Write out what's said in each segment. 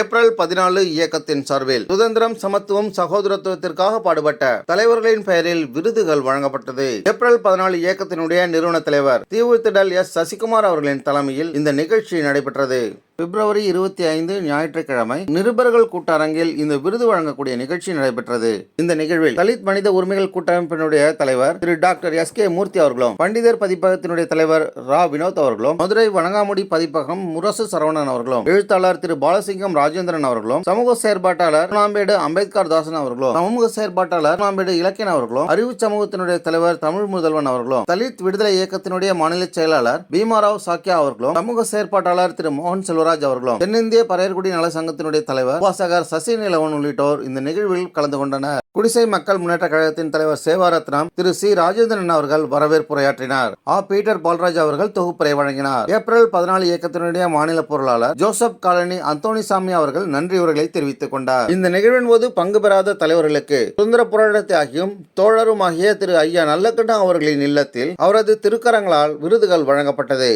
April பதினாலு இயக்கத்தின் சார்பில் சுதந்திரம் சமத்துவம் சகோதரத்துவத்திற்காக பாடுபட்ட தலைவர்களின் பெயரில் விருதுகள் வழங்கப்பட்டது. ஏப்ரல் பதினாலு இயக்கத்தினுடைய நிறுவன தலைவர் தீவுத்திடல் எஸ். சசிகுமார் அவர்களின் தலைமையில் இந்த நிகழ்ச்சி நடைபெற்றது. பிப்ரவரி இருபத்தி ஐந்து ஞாயிற்றுக்கிழமை நிருபர்கள் கூட்டரங்கில் இந்த விருது வழங்கக்கூடிய நிகழ்ச்சி நடைபெற்றது. இந்த நிகழ்வில் தலித் மனித உரிமைகள் கூட்டமைப்பினுடைய தலைவர் Thiru doctor S K Murthy அவர்களும் பண்டிதர் பதிப்பகத்தினுடைய தலைவர் ரா வினோத் அவர்களும் மதுரை வணங்காமுடி பதிப்பகம் முரசு சரவணன் அவர்களும் எழுத்தாளர் திரு பாலசிங்கம் ராஜேந்திரன் அவர்களும் சமூக செயற்பாட்டாளர் நாம்பேடு அம்பேத்கர் தாசன் அவர்களும் சமூக செயற்பாட்டாளர் நாம்பேடு இலக்கியன் அவர்களும் அறிவு சமூகத்தினுடைய தலைவர் தமிழ் முதல்வன் அவர்களும் தலித் விடுதலை இயக்கத்தினுடைய மாநில செயலாளர் பீமாராவ் சாக்கியா அவர்களும் சமூக செயற்பாட்டாளர் திரு மோகன் செல்வராஜ் அவர்களும் தென்னிந்திய பறையர்குடி நல சங்கத்தினுடைய தலைவர் உபாசகர் சசி நிலவன் உள்ளிட்டோர் இந்த நிகழ்வில் கலந்து கொண்டனர். குடிசை மக்கள் முன்னேற்ற கழகத்தின் தலைவர் சேவாரத்னம் திரு சி. ராஜேந்திரன் அவர்கள் வரவேற்புரையாற்றினார். ஆ. பீட்டர் பால்ராஜ் அவர்கள் தொகுப்புரை வழங்கினார். ஏப்ரல் பதினாலு இயக்கத்தினுடைய மாநில பொருளாளர் ஜோசப் காலனி அந்தோணிசாமி அவர்கள் நன்றியுரைகளை தெரிவித்துக் கொண்டார். இந்த நிகழ்வின் போது பங்கு பெறாத தலைவர்களுக்கு சுதந்திர போராட்ட தியாகியும் தோழருமாகிய திரு ஐயா நல்லக்கண்ணா அவர்களின் இல்லத்தில் அவரது திருக்கரங்களால் விருதுகள் வழங்கப்பட்டது.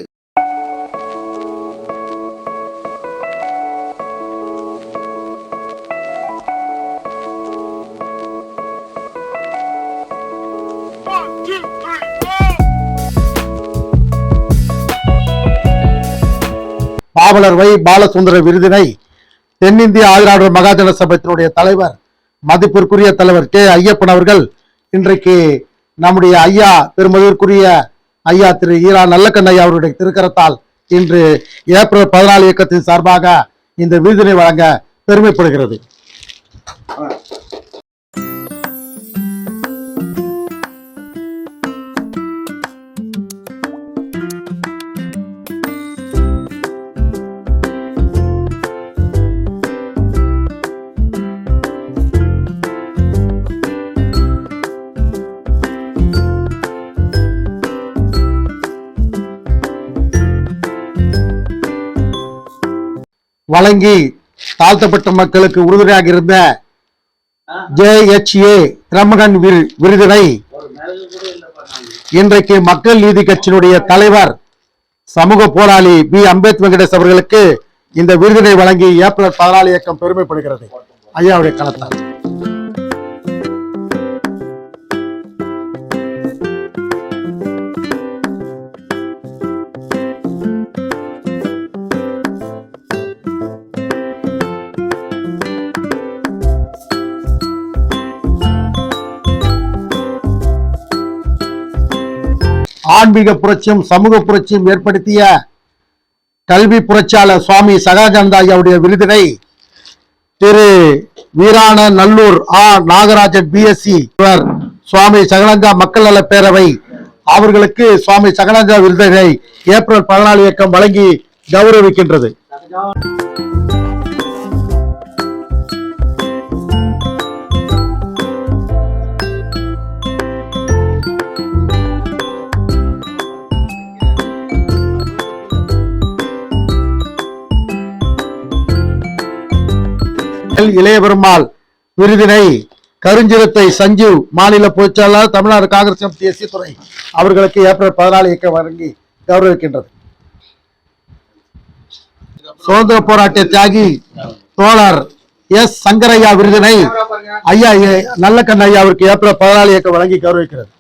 பாவலர் வை பாலசுந்தர விருதினை தென்னிந்திய ஆதிராடர் மகாஜன சபத்தினுடைய தலைவர் மதிப்பிற்குரிய தலைவர் கே. ஐயப்பன் அவர்கள் இன்றைக்கு நம்முடைய ஐயா பெருமதிற்குரிய ஐயா திரு ஈரா நல்லக்கண் ஐயா அவருடைய திருக்கரத்தால் இன்று ஏப்ரல் பதினாலு இயக்கத்தின் சார்பாக இந்த விருதினை வழங்க பெருமைப்படுகிறது. வழங்கி தாழ்த்தப்பட்ட மக்களுக்கு உறுதுணையாக இருந்த ஜே எச் ஏ திரமகன் விரு- விருதினை இன்றைக்கு மக்கள் நீதி கட்சியினுடைய தலைவர் சமூக போராளி பி. அம்பேத் வெங்கடேஷ் அவர்களுக்கு இந்த விருதினை வழங்கி ஏப்ரல் பதினாலு இயக்கம் பெருமைப்படுகிறது. ஐயாவுடைய கலத்தார் ஆன்மீக புரட்சியும் சமூக புரட்சியும் ஏற்படுத்திய கல்வி புரட்சியாளர் சுவாமி சகாஜானந்தா ஐயாவுடைய விருதினை திரு வீராண நல்லூர் ஆ. நாகராஜன் பிஎஸ்சி சுவாமி சகலங்கா மக்கள் நல பேரவை அவர்களுக்கு சுவாமி சகலங்கா விருதினை ஏப்ரல் பதினாலு இயக்கம் வழங்கி கௌரவிக்கின்றது. இளைய பெருமாள் விருதினை கருஞ்சிரத்தை சஞ்சீவ் மாநில பொதுச்செயலாளர் தமிழ்நாடு காங்கிரஸ் எம் தேசிய துறை அவர்களுக்கு ஏப்ரல் பதினாலு இயக்கம் வழங்கி கௌரவிக்கின்றது. சுதந்திர போராட்ட தியாகி தோழர் எஸ் சங்கரையா விருதினை ஐயா ஏ- நல்லக்கண்ண ஐயா அவருக்கு ஏப்ரல் பதினாலு இயக்கம் வழங்கி கௌரவிக்கிறது.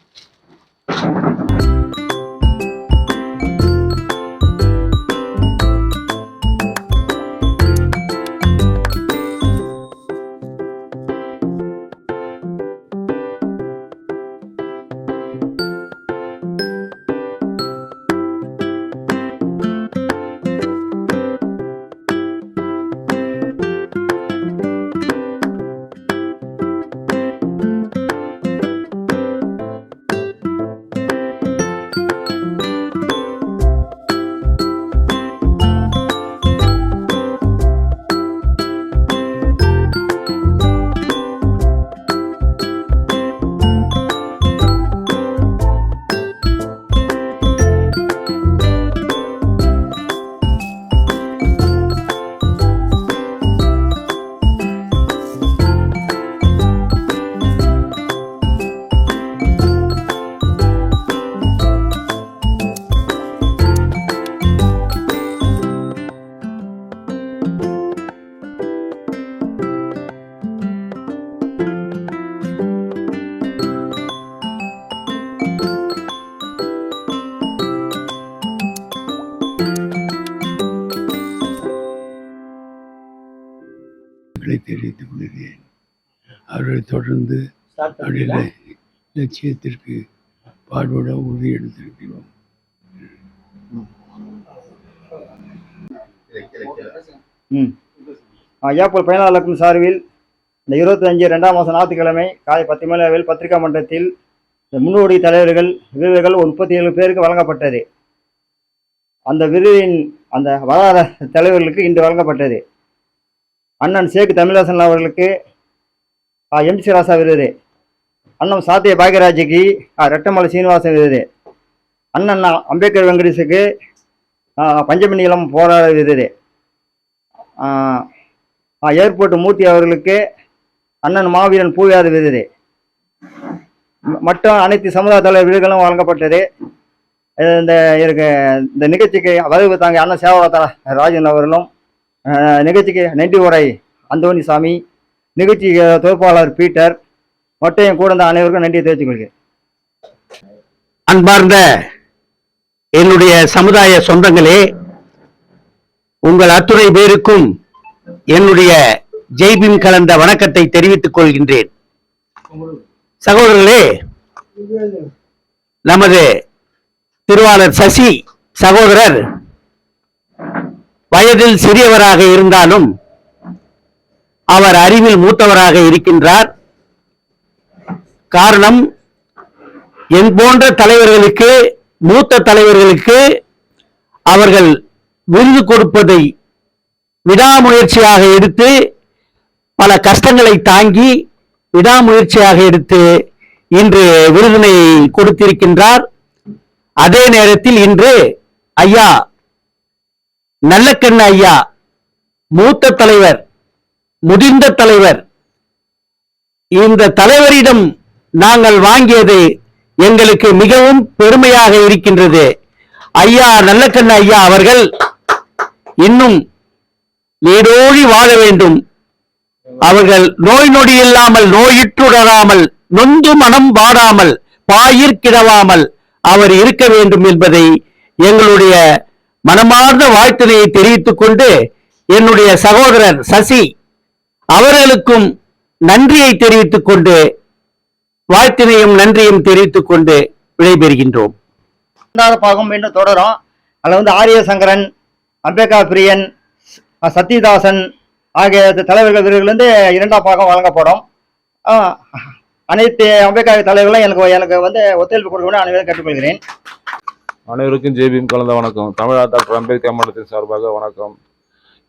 கொள்கிறேன் அவர்களை தொடர்ந்து அவருடைய லட்சியத்திற்கு பாடுபட உறுதி எடுத்திருக்கிறோம். ஐயாப்பூர் பயனாளர்கள் சார்பில் இந்த இருபத்தஞ்சு ரெண்டாம் மாதம் ஞாயிற்றுக்கிழமை காலை பத்து மணி அளவில் பத்திரிகா மன்றத்தில் இந்த முன்னோடி தலைவர்கள் விருதுகள் ஒரு முப்பத்தி ஏழு பேருக்கு வழங்கப்பட்டது. அந்த விருதின் அந்த வராத தலைவர்களுக்கு இன்று வழங்கப்பட்டது. அண்ணன் சேக்கு தமிழாசன் அவர்களுக்கு எம் சி ராசா விருது. அண்ணன் சாத்திய பாக்யராஜுக்கு ரெட்டமலை சீனிவாசன் விருது. அண்ணன் அம்பேத்கர் வெங்கடேஷுக்கு பஞ்சமி நீளம் போராட விருது. ஏர்போர்ட் மூர்த்தி அவர்களுக்கு அண்ணன் மாவீரன் பூவியாத விருது. மற்றும் அனைத்து சமுதாய தலைவர் விருதுகளும் வழங்கப்பட்டது. இந்த இருக்கு இந்த நிகழ்ச்சிக்கு வரவு தாங்க அண்ணன் சேவலத்தா ராஜன் அவர்களும் நிகழ்ச்சிக்கு நன்றி உரை. அந்தோணி சாமி நிகழ்ச்சி தொகுப்பாளர் பீட்டர் மற்றும் என் கூட இருந்த அனைவருக்கும் நன்றி தெரிவித்துக் கொள்கிறேன். அன்பார்ந்த என்னுடைய சமுதாய சொந்தங்களே உங்கள் அத்துணை பேருக்கும் என்னுடைய ஜெய்பின் கலந்த வணக்கத்தை தெரிவித்துக் கொள்கின்றேன். சகோதரர்களே நமது திருவாளர் சசி சகோதரர் வயதில் சிறியவராக இருந்தாலும் அவர் அறிவில் மூத்தவராக இருக்கின்றார். காரணம் என் போன்ற தலைவர்களுக்கு மூத்த தலைவர்களுக்கு அவர்கள் விருது கொடுப்பதை விடாமுயற்சியாக எடுத்து பல கஷ்டங்களை தாங்கி விடாமுயற்சியாக எடுத்து இன்று விருதினை கொடுத்திருக்கின்றார். அதே நேரத்தில் இன்று ஐயா நல்லக்கண்ண ஐயா மூத்த தலைவர் முதிர்ந்த தலைவர். இந்த தலைவரிடம் நாங்கள் வாங்கியது எங்களுக்கு மிகவும் பெருமையாக இருக்கின்றது. ஐயா நல்லக்கண்ண ஐயா அவர்கள் இன்னும் நீடோழி வாழ வேண்டும். அவர்கள் நோய் நொடி இல்லாமல் நோயிற்றுடராமல் நொந்து மனம் வாடாமல் பாயிற் கிடவாமல் அவர் இருக்க வேண்டும் என்பதை எங்களுடைய மனமார்ந்த வாழ்த்தினை தெரிவித்துக் கொண்டு என்னுடைய சகோதரர் சசி அவர்களுக்கும் நன்றியை தெரிவித்துக் கொண்டு வாழ்த்தினையும் நன்றியும் தெரிவித்துக் கொண்டு விடைபெறுகின்றோம். பாகம் மீண்டும் தொடரும். அதில் வந்து ஆரிய சங்கரன் அம்பேத்கர் பிரியன் சத்யதாசன் ஆகிய தலைவர்கள் விருதுகள் இரண்டாம் பாகம் வழங்கப்படும். அனைத்து அம்பேத்கர் தலைவர்களும் எனக்கு எனக்கு வந்து ஒத்துழைப்பு கொடுக்கணும் அனைவரும் கேட்டுக்கொள்கிறேன். அனைவருக்கும் ஜேபிஎம் கலந்த வணக்கம். தமிழா டாக்டர் அம்பேத்கர் மன்றத்தின் சார்பாக வணக்கம்.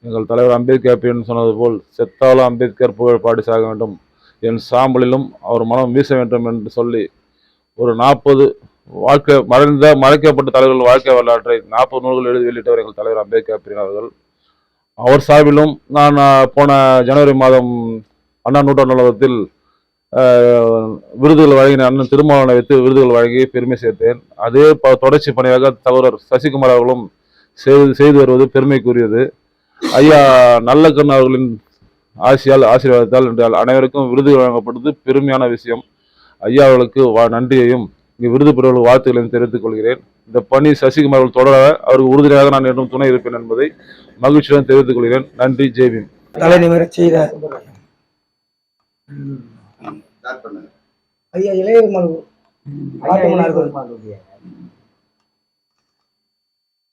எங்கள் தலைவர் அம்பேத்கர் பிரியன் சொன்னது போல் செத்தாலும் அம்பேத்கர் புகழ் பாடி சாக வேண்டும். என் சாம்பலிலும் அவர் மனம் வீச வேண்டும் என்று சொல்லி ஒரு நாற்பது வாழ்க்கை மறைந்த மறைக்கப்பட்ட தலைவர்கள் வாழ்க்கை வரலாற்றை நாற்பது நூல்கள் எழுதி வெளியிட்டவர் எங்கள் தலைவர் அம்பேத்கர் பிரியன் அவர்கள். அவர் சார்பிலும் நான் போன ஜனவரி மாதம் அண்ணா நூற்றாண்டு நூலகத்தில் விருதுகள் வழங்கின அண்ணன் திருமாவளவனை வைத்து விருதுகள் வழங்கி பெருமை சேர்த்தேன். அதே ப- தொடர்ச்சி பணியாக தலைவர் சசிகுமார் அவர்களும் செய்து செய்து வருவது பெருமைக்குரியது. ஐயா நல்லக்கண் அவர்களின் ஆசியால் ஆசீர்வாதத்தால் என்றால் அனைவருக்கும் விருது வழங்கப்பட்டது பெருமையான விஷயம். ஐயா அவர்களுக்கு வா- நன்றியையும் இங்கு விருது பெறுவர்கள் வாழ்த்துக்களையும் தெரிவித்துக் கொள்கிறேன். இந்த பணி சசிகுமார் அவர்கள் தொடர அவருக்கு உறுதுணையாக நான் என்றும் துணை இருப்பேன் என்பதை மகிழ்ச்சியுடன் தெரிவித்துக் கொள்கிறேன். நன்றி ஜெய்பீம். தலை செய்த ஐயா இளையமலு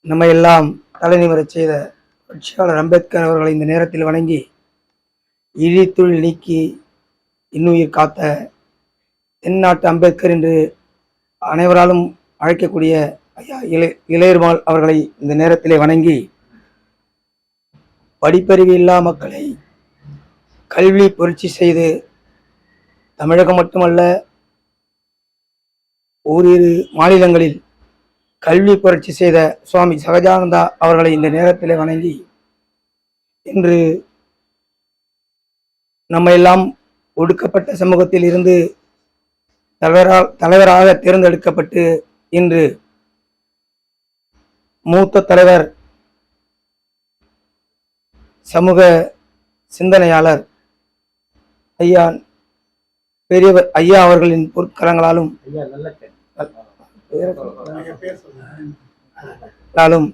நம்ம எல்லாம் தலை நிமிரச் செய்த புரட்சியாளர் அம்பேத்கர் அவர்களை இந்த நேரத்தில் வணங்கி இழித்துள் நீக்கி இன்னுயிர் காத்த தென்னாட்டு அம்பேத்கர் என்று அனைவராலும் அழைக்கக்கூடிய ஐயா இளைய இளையர்மாள் அவர்களை இந்த நேரத்திலே வணங்கி படிப்பறிவு இல்லா மக்களை கல்வி புரட்சி செய்து தமிழகம் மட்டுமல்ல ஓரிரு மாநிலங்களில் கல்வி புரட்சி செய்த சுவாமி சகஜானந்தா அவர்களை இந்த நேரத்தில் வணங்கி இன்று நம்ம எல்லாம் ஒடுக்கப்பட்ட சமூகத்தில் இருந்து தலைவரால் தலைவராக தேர்ந்தெடுக்கப்பட்டு இன்று மூத்த தலைவர் சமூக சிந்தனையாளர் ஐயா பெரியவர் ஐயா அவர்களின் பொற்கரங்களாலும் ளாலும்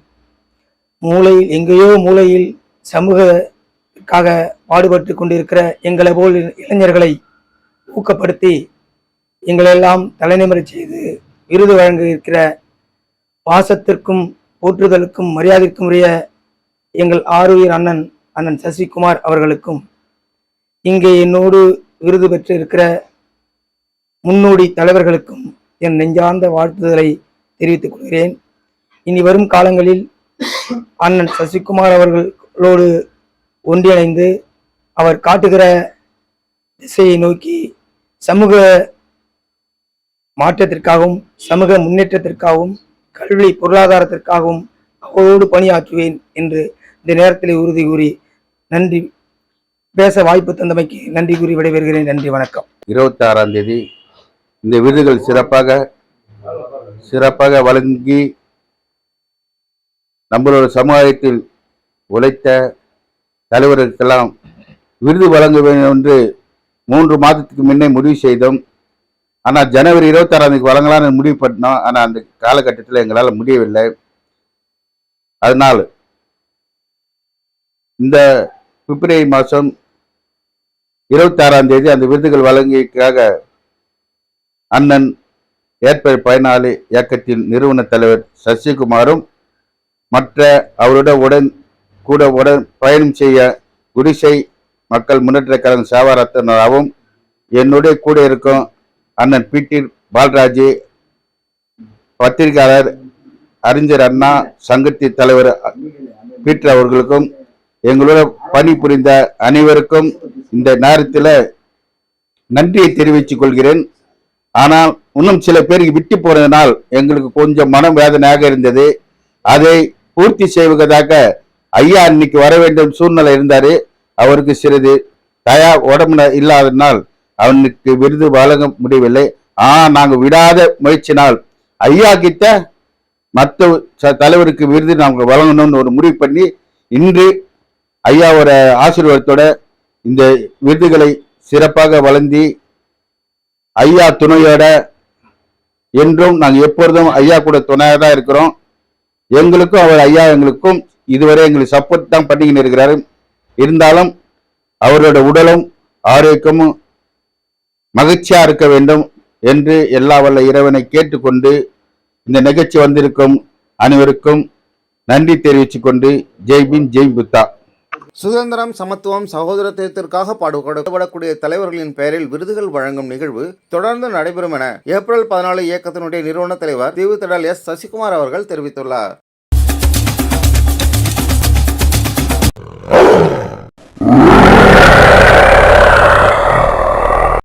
மூலையில் எங்கேயோ மூலையில் சமூக சமூகத்திற்காக பாடுபட்டு கொண்டிருக்கிற எங்களை போல் இளைஞர்களை ஊக்கப்படுத்தி எங்களெல்லாம் தலைநிமிர செய்து விருது வழங்க இருக்கிற பாசத்திற்கும் போற்றுதலுக்கும் மரியாதைக்கும் உரிய எங்கள் ஆருயிர் அண்ணன் அண்ணன் சசிகுமார் அவர்களுக்கும் இங்கே என்னோடு விருது பெற்று இருக்கிற முன்னோடி தலைவர்களுக்கும் என் நெஞ்சார்ந்த வாழ்த்துதலை தெரிவித்துக் கொள்கிறேன். இனி வரும் காலங்களில் அண்ணன் சசிகுமார் அவர்களோடு ஒன்றிணைந்து அவர் காட்டுகிற திசையை நோக்கி சமூக மாற்றத்திற்காகவும் சமூக முன்னேற்றத்திற்காகவும் கல்வி பொருளாதாரத்திற்காகவும் அவரோடு பணியாற்றுவேன் என்று இந்த நேரத்தில் உறுதி கூறி நன்றி பேச வாய்ப்பு தந்தமைக்கு நன்றி கூறி விடைபெறுகிறேன். நன்றி வணக்கம். இருபத்தி ஆறாம் தேதி இந்த விருதுகள் சிறப்பாக சிறப்பாக வழங்கி நம்மளோட சமுதாயத்தில் உழைத்த தலைவர்களுக்கெல்லாம் விருது வழங்க வேண்டும் என்று மூன்று மாதத்துக்கு முன்னே முடிவு செய்தோம். ஆனால் ஜனவரி இருபத்தாறாம் தேதி வழங்கலாம்னு முடிவு பண்ணோம் ஆனால் அந்த காலகட்டத்தில் எங்களால் முடியவில்லை. அதனால் இந்த பிப்ரவரி மாதம் இருபத்தாறாம் தேதி அந்த விருதுகள் வழங்கியக்காக அண்ணன் ஏற்ப பயனாளி இயக்கத்தின் நிறுவன தலைவர் சசிகுமாரும் மற்ற அவருடன் உடன் கூட உடன் பயணம் செய்ய குடிசை மக்கள் முன்னேற்ற கழகம் சேவாரத்தினராகவும் என்னுடைய கூட இருக்கும் அண்ணன் பி டி பால்ராஜ் பத்திரிகையாளர் அறிஞர் அண்ணா சங்கத்தி தலைவர் பீட்டர் அவர்களுக்கும் எங்களோட பணிபுரிந்த அனைவருக்கும் இந்த நேரத்தில் நன்றியை தெரிவித்துக் கொள்கிறேன். ஆனால் இன்னும் சில பேருக்கு விட்டு போனதனால் எங்களுக்கு கொஞ்சம் மனம் வேதனையாக இருந்தது. அதை பூர்த்தி செய்வதாக ஐயா இன்னைக்கு வர வேண்டும் சூழ்நிலை இருந்தார். அவருக்கு சிறிது தயா உடம்புல இல்லாதனால் அவனுக்கு விருது வழங்க முடியவில்லை. ஆனால் நாங்கள் விடாத முயற்சினால் ஐயா கிட்ட மற்ற ச- தலைவருக்கு விருது நாங்கள் வழங்கணும்னு ஒரு முடிவு பண்ணி இன்று ஐயாவோட ஆசீர்வாதத்தோட இந்த விருதுகளை சிறப்பாக வழங்கி ஐயா துணையோட என்றும் நாங்கள் எப்பொழுதும் ஐயா கூட துணையாக தான் இருக்கிறோம். எங்களுக்கும் அவர் ஐயா எங்களுக்கும் இதுவரை எங்களுக்கு சப்போர்ட் தான் பண்ணிக்கின்னு இருக்கிறாரு. இருந்தாலும் அவரோட உடலும் ஆரோக்கியமும் மகிழ்ச்சியாக இருக்க வேண்டும் என்று எல்லா வல்ல இறைவனை கேட்டுக்கொண்டு இந்த நிகழ்ச்சி வந்திருக்கும் அனைவருக்கும் நன்றி தெரிவித்துக்கொண்டு கொண்டு ஜெய் புத்தா. சுதந்திரம் சமத்துவம் சகோதரத்துவத்திற்காக பாடுபடக்கூடிய தலைவர்களின் பெயரில் விருதுகள் வழங்கும் நிகழ்வு தொடர்ந்து நடைபெறும் என ஏப்ரல் பதினாலு இயக்கத்தினுடைய நிறுவன தலைவர் தீவுத்திடல் எஸ். சசிகுமார் அவர்கள் தெரிவித்துள்ளார்.